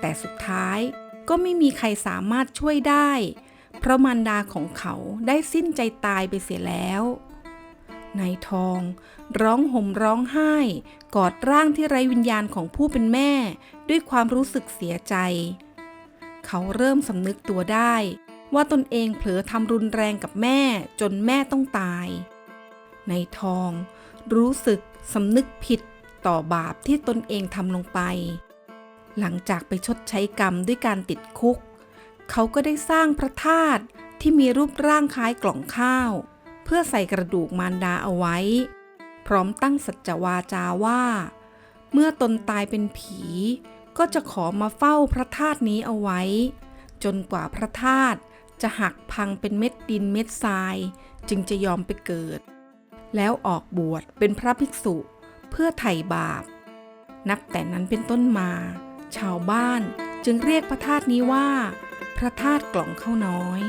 แต่สุดท้ายก็ไม่มีใครสามารถช่วยได้ เพราะมารดาของเขาได้สิ้นใจตายไปเสียแล้วนายทอง ร้องห่มร้องไห้ กอดร่างที่ไร้วิญญาณของผู้เป็นแม่ ด้วยความรู้สึกเสียใจ เขาเริ่มสำนึกตัวได้ ว่าตนเองเผลอทำรุนแรงกับแม่จนแม่ต้องตายนายทอง รู้สึกสำนึกผิดต่อบาปที่ตนเองทำลงไป หลังจากไปชดใช้กรรมด้วยการติดคุก เขาก็ได้สร้างพระธาตุที่มีรูปร่างคล้ายกล่องข้าว เพื่อใส่กระดูกมารดาเอาไว้ พร้อมตั้งสัจวาจาว่า เมื่อตนตายเป็นผี ก็จะขอมาเฝ้าพระธาตุนี้เอาไว้ จนกว่าพระธาตุจะหักพังเป็นเม็ดดินเม็ดทราย จึงจะยอมไปเกิด แล้วออกบวชเป็นพระภิกษุเพื่อไถ่บาป นับแต่นั้นเป็นต้นมา ชาวบ้านจึงเรียกพระธาตุนี้ว่า พระธาตุกล่องข้าวน้อย